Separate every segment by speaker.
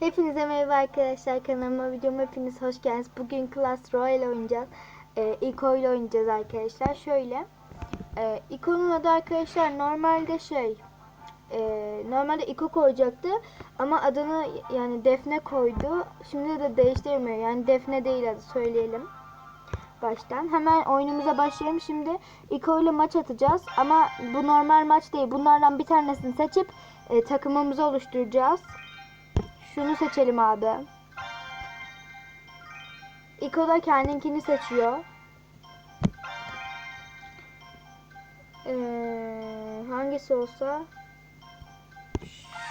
Speaker 1: Hepinize merhaba arkadaşlar kanalıma videoma hepiniz hoş geldiniz. Bugün Clash Royale oynayacağız. Ee, Ico ile oynayacağız arkadaşlar. Şöyle. E, Ico'nun adı arkadaşlar normalde şey e, normalde Ico koyacaktı ama adını yani Defne koydu. Şimdi de değiştirmiyor. Yani Defne değil adı söyleyelim. Baştan. Hemen oyunumuza başlayalım. Şimdi Ico ile maç atacağız. Ama bu normal maç değil. Bunlardan bir tanesini seçip e, takımımızı oluşturacağız. Şunu seçelim abi. İko da kendinkini seçiyor. Ee, hangisi olsa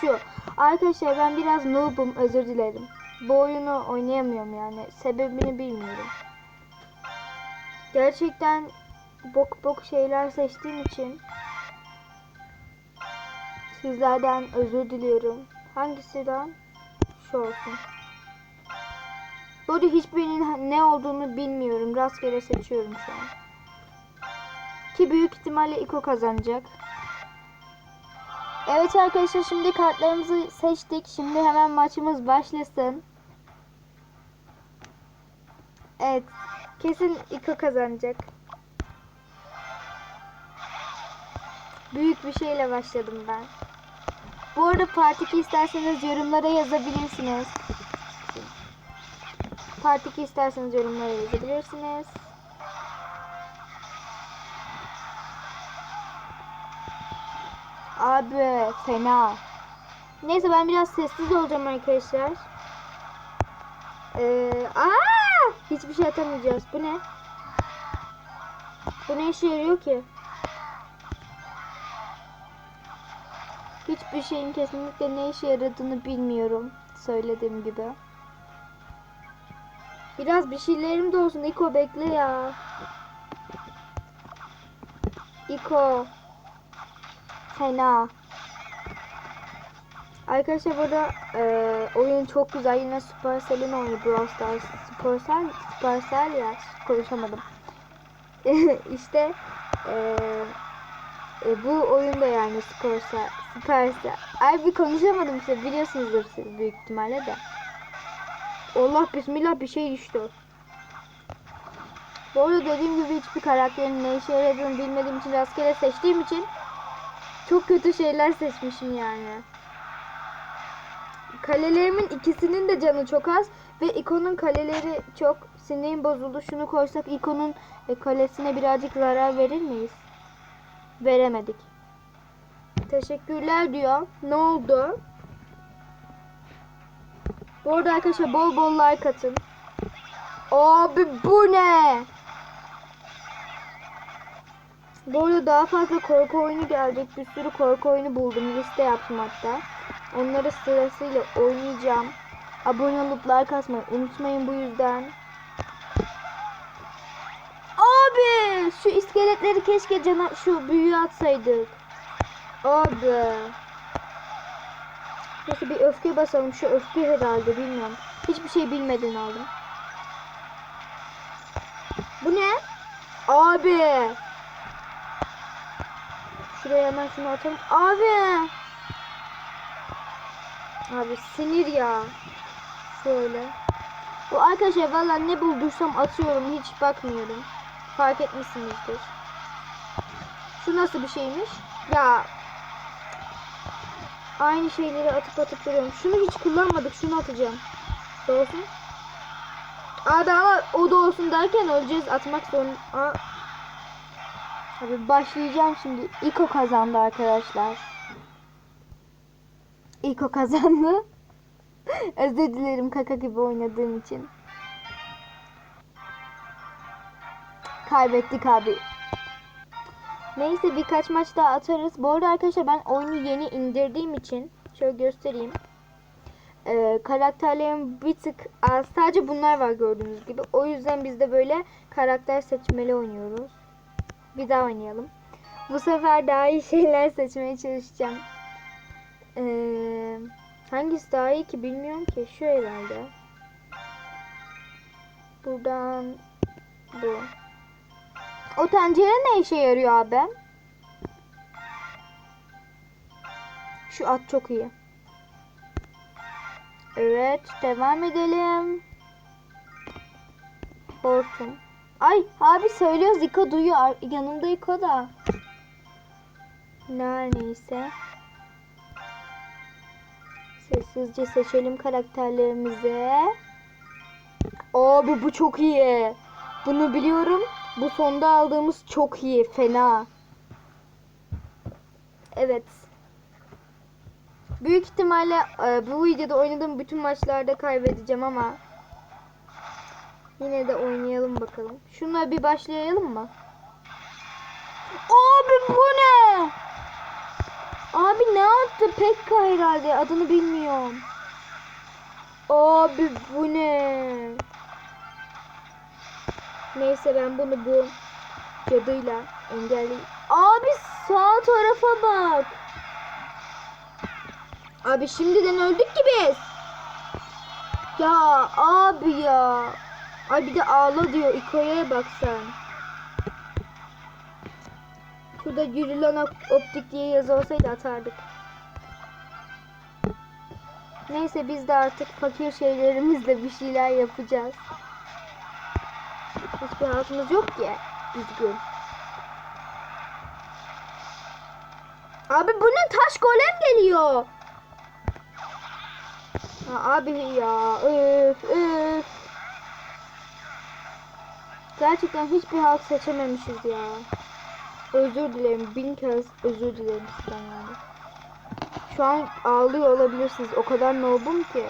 Speaker 1: şu. Arkadaşlar ben biraz noob'um özür dilerim. Bu oyunu oynayamıyorum yani. Sebebini bilmiyorum. Gerçekten bok bok şeyler seçtiğim için sizlerden özür diliyorum. Hangisinden? Şu olsun. Burada hiçbirinin ne olduğunu bilmiyorum. Rastgele seçiyorum şu an. Ki büyük ihtimalle Iko kazanacak. Evet arkadaşlar şimdi kartlarımızı seçtik. Şimdi hemen maçımız başlasın. Evet. Kesin Iko kazanacak. Büyük bir şeyle başladım ben. Bu arada Part 2 isterseniz yorumlara yazabilirsiniz. Part 2 isterseniz yorumlara yazabilirsiniz. Abi fena. Neyse ben biraz sessiz olacağım arkadaşlar. Ee, aa! Hiçbir şey atamayacağız. Bu ne? Bu ne işe yarıyor ki? Hiçbir şeyin kesinlikle ne işe yaradığını bilmiyorum. Söylediğim gibi. Biraz bir şeylerim de olsun. İko bekle ya. İko. Fena. Arkadaşlar burada e, oyun çok güzel. Yine Supercell'in oyunu Brawl Stars. Supercell, Supercell ya. Konuşamadım. işte e, e, bu oyunda yani Supercell, Supercell. Ay bir konuşamadım işte biliyorsunuzdur siz büyük ihtimalle de. Allah bismillah bir şey düştü. Bu arada dediğim gibi hiçbir karakterin ne işe yaradığını bilmediğim için rastgele seçtiğim için çok kötü şeyler seçmişim yani. Kalelerimin ikisinin de canı çok az ve ikonun kaleleri çok sinirim bozuldu. Şunu koysak ikonun e, kalesine birazcık zarar verir miyiz? Veremedik. Teşekkürler diyor. Ne oldu? Bu arada arkadaşlar bol bol like atın. Abi bu ne? Bu arada daha fazla korku oyunu gelecek. Bir sürü korku oyunu buldum. Liste yaptım hatta. Onları sırasıyla oynayacağım. Abone olup like atmayı unutmayın bu yüzden. Abi şu iskeletleri keşke cana şu büyüğü atsaydık. Abi. Neyse bir öfke basalım. Şu öfke herhalde bilmiyorum. Hiçbir şey bilmeden aldım. Bu ne? Abi. Şuraya hemen şunu atalım. Abi. Abi sinir ya. Şöyle. Bu arkadaşlar valla ne bulduysam atıyorum. Hiç bakmıyorum. Fark etmişsinizdir. Şu nasıl bir şeymiş? Ya Aynı şeyleri atıp atıp duruyorum. Şunu hiç kullanmadık. Şunu atacağım. Olsun. Abi ama o da olsun derken öleceğiz. Atmak zorunda. Aa. Abi başlayacağım şimdi. Iko kazandı arkadaşlar. Iko kazandı. Özür dilerim kaka gibi oynadığım için. Kaybettik abi. Neyse birkaç maç daha atarız. Bu arada arkadaşlar ben oyunu yeni indirdiğim için şöyle göstereyim. Ee, karakterlerim bir tık az. Sadece bunlar var gördüğünüz gibi. O yüzden biz de böyle karakter seçmeli oynuyoruz. Bir daha oynayalım. Bu sefer daha iyi şeyler seçmeye çalışacağım. Ee, hangisi daha iyi ki bilmiyorum ki. Şu herhalde. Buradan bu. O tencere ne işe yarıyor abi? Şu at çok iyi. Evet devam edelim. Hortum. Ay abi söylüyoruz İko duyuyor. Yanımda İko da. Her neyse. Sessizce seçelim karakterlerimizi. Abi bu çok iyi. Bunu biliyorum. Bu sonda aldığımız çok iyi. Fena. Evet. Büyük ihtimalle e, bu videoda oynadığım bütün maçlarda kaybedeceğim ama yine de oynayalım bakalım. Şununla bir başlayalım mı? Abi bu ne? Abi ne yaptı? Pekka herhalde. Adını bilmiyorum. Abi bu ne? Neyse ben bunu bu cadıyla engelleyeyim. Abi sağ tarafa bak. Abi şimdiden öldük ki biz. Ya abi ya. Ay bir de ağla diyor. İko'ya bak sen. Şurada yürülen op- optik diye yazı olsaydı atardık. Neyse biz de artık fakir şeylerimizle bir şeyler yapacağız. Hiçbir altımız yok ki. Üzgün. Abi bu ne taş golem geliyor. Ha, abi ya öf öf. Gerçekten hiçbir halk seçememişiz ya. Özür dilerim. Bin kez özür dilerim sizden yani. Şu an ağlıyor olabilirsiniz. O kadar nobum ki.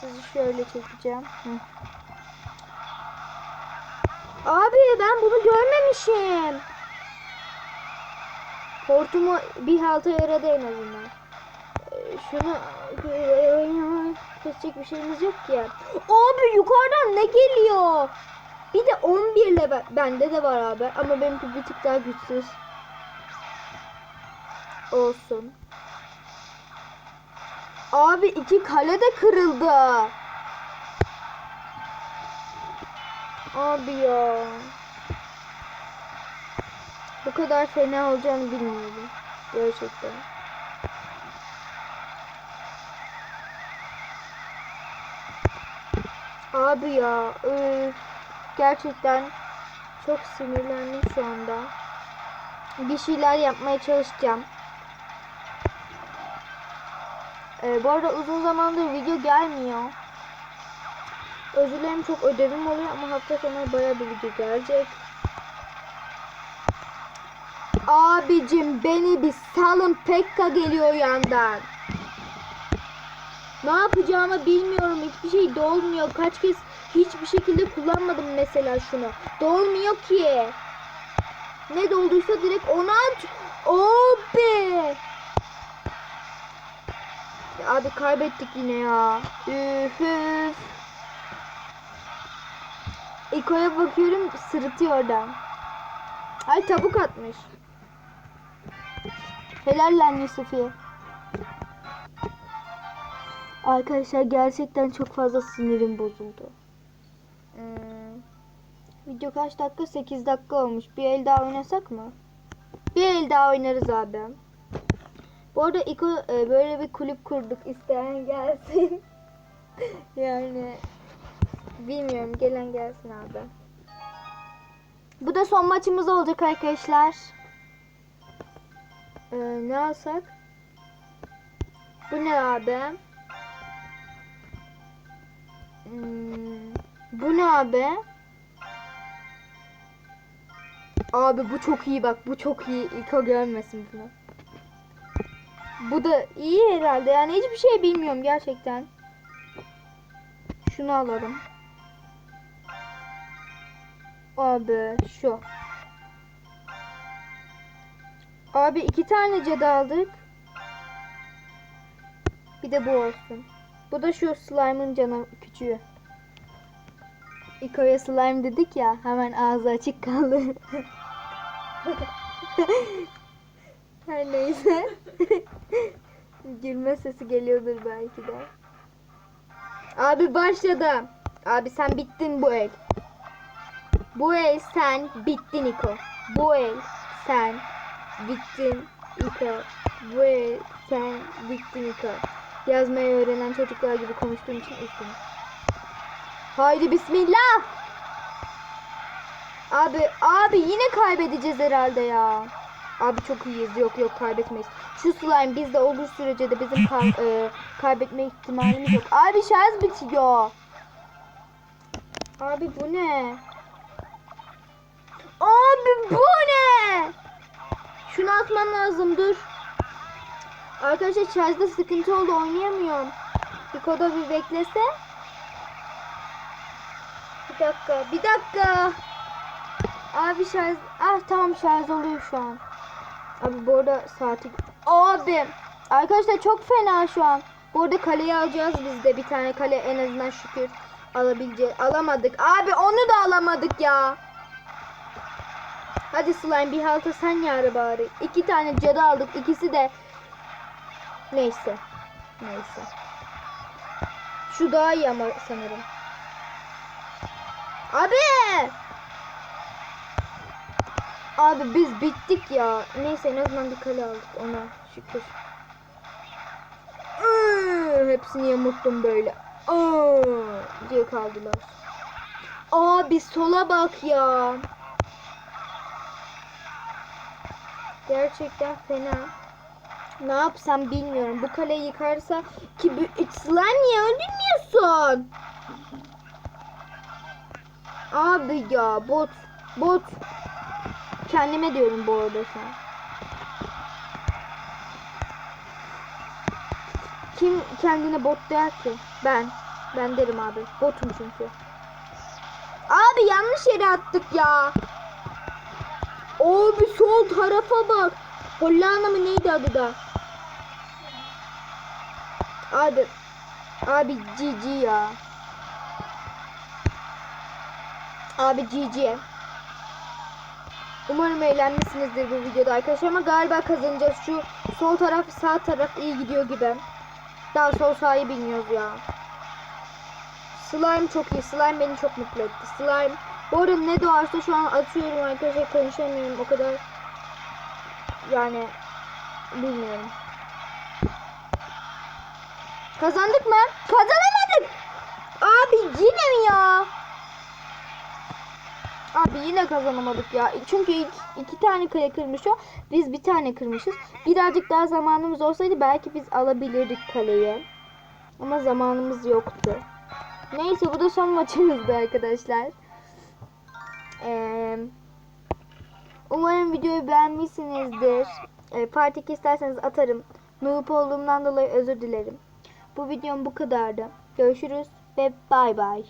Speaker 1: Sizi şöyle çekeceğim. Hı. Abi ben bunu görmemişim. Hortumu bir halta yaradı en azından. Ee, Şunu kesecek bir şeyimiz yok ki. Abi yukarıdan ne geliyor? Bir de 11 ile be- bende de var abi ama benimki bir tık daha güçsüz. Olsun. Abi iki kale de kırıldı. Abi ya. Bu kadar fena olacağını bilmiyordum. Gerçekten. Abi ya. Üf. Gerçekten çok sinirlendim şu anda. Bir şeyler yapmaya çalışacağım. Ee, bu arada uzun zamandır video gelmiyor. Özür dilerim çok ödevim oluyor ama hafta sonu baya bir video gelecek. Abicim beni bir salın Pekka geliyor yandan. Ne yapacağımı bilmiyorum. Hiçbir şey dolmuyor. Kaç kez hiçbir şekilde kullanmadım mesela şunu. Dolmuyor ki. Ne dolduysa direkt onu aç. Abi. Ya Abi kaybettik yine ya. Üf üf. İko'ya bakıyorum sırıtıyor oradan. Ay tavuk atmış. Helal lan Yusufiye. Arkadaşlar gerçekten çok fazla sinirim bozuldu. Hmm. Video kaç dakika? 8 dakika olmuş. Bir el daha oynasak mı? Bir el daha oynarız abi. Bu arada İko e, böyle bir kulüp kurduk. İsteyen gelsin. yani bilmiyorum. Gelen gelsin abi. Bu da son maçımız olacak arkadaşlar. Ee, ne alsak? Bu ne abi? Hmm, bu ne abi? Abi bu çok iyi bak. Bu çok iyi. İko görmesin bunu. Bu da iyi herhalde. Yani hiçbir şey bilmiyorum gerçekten. Şunu alalım. Abi şu. Abi iki tane cadı aldık. Bir de bu olsun. Bu da şu slime'ın canı küçüğü. İko'ya slime dedik ya hemen ağzı açık kaldı. Her neyse. Gülme sesi geliyordur belki de. Abi başladı. Abi sen bittin bu el. Bu el sen bittin İko. Bu el sen bittin İko. Bu el sen bittin İko. yazmayı öğrenen çocuklar gibi konuştuğum için üzgünüm. Haydi bismillah. Abi abi yine kaybedeceğiz herhalde ya. Abi çok iyiyiz. Yok yok kaybetmeyiz. Şu slime bizde olur sürece de bizim kay- e, kaybetme ihtimalimiz yok. Abi şarj bitiyor. Abi bu ne? Abi bu ne? Şunu atman lazım dur. Arkadaşlar şarjda sıkıntı oldu oynayamıyorum. Bir koda bir beklese. Bir dakika bir dakika. Abi şarj... Ah tamam şarj oluyor şu an. Abi bu arada saati... Abi. Arkadaşlar çok fena şu an. Bu arada kaleyi alacağız biz de. Bir tane kale en azından şükür alabileceğiz. Alamadık. Abi onu da alamadık ya. Hadi slime bir halta sen yara bari. İki tane cadı aldık. İkisi de... Neyse. Neyse. Şu daha iyi ama sanırım. Abi! Abi biz bittik ya. Neyse en azından bir kale aldık ona şükür. Iıı, Hepsini yamulttum böyle. Aa, diye kaldılar. Abi sola bak ya. Gerçekten fena. Ne yapsam bilmiyorum. Bu kaleyi yıkarsa ki bu slime niye öldürmüyorsun? Abi ya bot bot kendime diyorum bu arada şu an. Kim kendine bot der ki? Ben. Ben derim abi. Botum çünkü. Abi yanlış yere attık ya. Abi sol tarafa bak. Hollanda mı neydi adı da? Abi. Abi GG ya. Abi GG. Umarım eğlenmişsinizdir bu videoda arkadaşlar ama galiba kazanacağız. Şu sol taraf sağ taraf iyi gidiyor gibi. Daha sol sağı bilmiyoruz ya. Slime çok iyi. Slime beni çok mutlu etti. Slime bu arada ne doğarsa şu an atıyorum arkadaşlar konuşamıyorum o kadar yani bilmiyorum. Kazandık mı? Kazanamadık. Abi yine mi ya? Abi yine kazanamadık ya. Çünkü ilk iki tane kale kırmış o. Biz bir tane kırmışız. Birazcık daha zamanımız olsaydı belki biz alabilirdik kaleyi. Ama zamanımız yoktu. Neyse bu da son maçımızdı arkadaşlar. Umarım videoyu beğenmişsinizdir. Ee, part 2 isterseniz atarım. Noob olduğumdan dolayı özür dilerim. Bu videom bu kadardı. Görüşürüz ve bay bay.